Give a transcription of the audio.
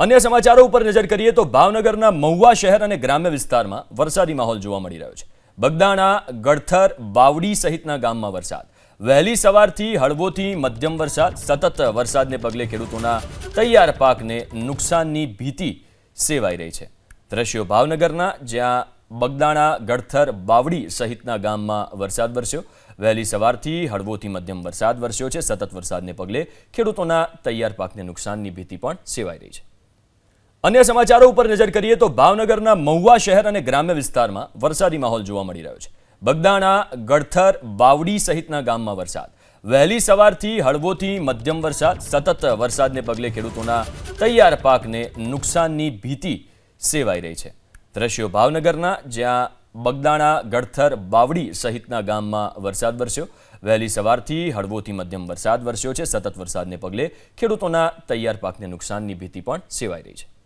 અન્ય સમાચારો ઉપર નજર કરીએ તો ભાવનગરના મહુવા શહેર અને ગ્રામ્ય વિસ્તારમાં વરસાદી માહોલ જોવા મળી રહ્યો છે. બગદાણા, ગડથર, બાવડી સહિતના ગામમાં વરસાદ. વહેલી સવારથી હળવોથી મધ્યમ વરસાદ, સતત વરસાદને પગલે ખેડૂતોના તૈયાર પાકને નુકસાનની ભીતિ સેવાઈ રહી છે. દ્રશ્યો ભાવનગરના, જ્યાં બગદાણા, ગડથર, બાવડી સહિતના ગામમાં વરસાદ વરસ્યો. વહેલી સવારથી હળવોથી મધ્યમ વરસાદ વરસ્યો છે. સતત વરસાદને પગલે ખેડૂતોના તૈયાર પાકને નુકસાનની ભીતિ પણ સેવાઈ રહી છે. અન્ય સમાચારો ઉપર નજર કરીએ તો ભાવનગરના મહુવા શહેર અને ગ્રામ્ય વિસ્તારમાં વરસાદી માહોલ જોવા મળી રહ્યો છે. બગદાણા, ગડથર બાવડી સહિતના ગામમાં વરસાદ. વહેલી સવારથી હળવોથી મધ્યમ વરસાદ, સતત વરસાદને પગલે ખેડૂતોના તૈયાર પાકને નુકસાનની ભીતિ સેવાઈ રહી છે. દ્રશ્યો ભાવનગરના, જ્યાં બગદાણા, ગડથર બાવડી સહિતના ગામમાં વરસાદ વરસ્યો. વહેલી સવારથી હળવોથી મધ્યમ વરસાદ વરસ્યો છે. સતત વરસાદને પગલે ખેડૂતોના તૈયાર પાકને નુકસાનની ભીતિ પણ સેવાઈ રહી છે.